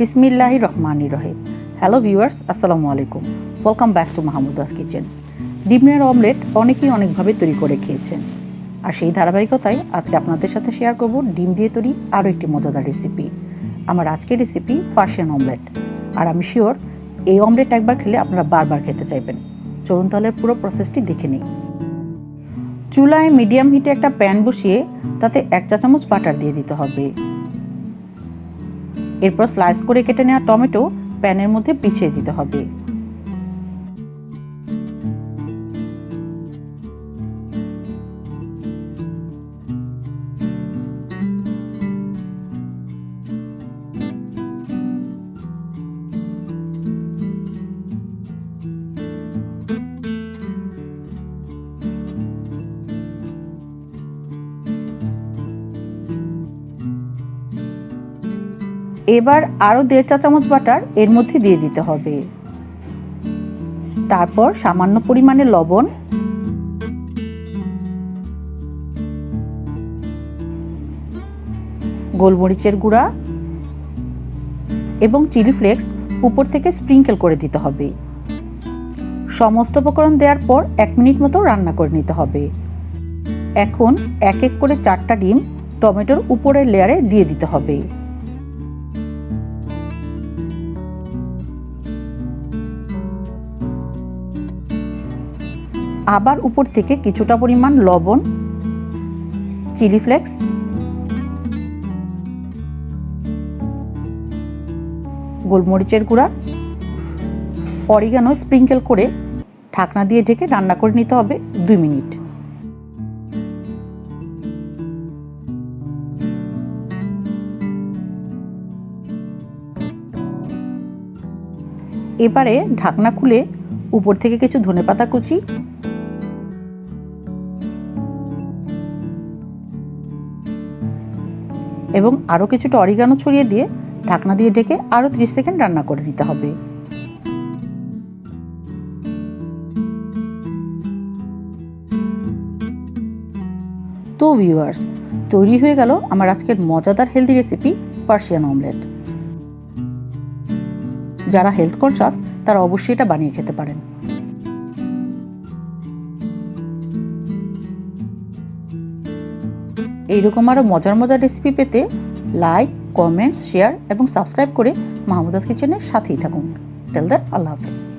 বিসমিল্লাহি রহমানির রহিম। Hello viewers আসসালামু আলাইকুম। Welcome back to Mahmuda's kitchen ডিমের অমলেট অনেকেই অনেকভাবে তৈরি করে খেয়েছেন। আর সেই ধারাবাহিকতায় আজকে আপনাদের সাথে শেয়ার করব ডিম দিয়ে তৈরি আরও একটি মজাদার রেসিপি আমার আজকের রেসিপি পার্সিয়ান অমলেট আর আমি শিওর এই অমলেট একবার খেলে আপনারা বারবার খেতে চাইবেন। চলুন তাহলে পুরো প্রসেসটি দেখে নিই। চুলায় মিডিয়াম হিটে একটা প্যান বসিয়ে তাতে এক চা চামচ বাটার দিয়ে দিতে হবে। এরপর স্লাইস করে কেটে নেওয়া টমেটো প্যানের মধ্যে পিছিয়ে দিতে হবে। এবার আরও দেড় চা চামচ বাটার এর মধ্যে দিয়ে দিতে হবে। তারপর সামান্য পরিমাণে লবণ। গোলমরিচের গুঁড়া এবং চিলি ফ্লেক্স উপর থেকে স্প্রিঙ্কেল করে দিতে হবে। সমস্ত উপকরণ দেওয়ার পর এক মিনিট মতো রান্না করে নিতে হবে। এখন এক এক করে চারটা ডিম টমেটোর উপরের লেয়ারে দিয়ে দিতে হবে। আবার উপর থেকে কিছুটা পরিমাণ লবণ, চিলি ফ্লেক্স, গোলমরিচের গুঁড়া, অরিগানো স্প্রিঙ্কেল করে ঢাকনা দিয়ে ঢেকে রান্না করে নিতে হবে দুই মিনিট। এবারে ঢাকনা খুলে উপর থেকে কিছু ধনেপাতা কুচি এবং আরও কিছুটা অরিগানো ছড়িয়ে দিয়ে ঢাকনা দিয়ে ঢেকে আরও ত্রিশ সেকেন্ড রান্না করে নিতে হবে। তো ভিউয়ার্স তৈরি হয়ে গেল আমার আজকের মজাদার হেলদি রেসিপি পার্সিয়ান অমলেট যারা হেলথ কনসাস তারা অবশ্যই এটা বানিয়ে খেতে পারেন। এইরকম আরও মজার মজার রেসিপি পেতে লাইক কমেন্টস শেয়ার এবং সাবস্ক্রাইব করে মাহমুদাস কিচেনের সাথেই থাকুন। টেল দ্যাট আল্লাহ হাফেজ।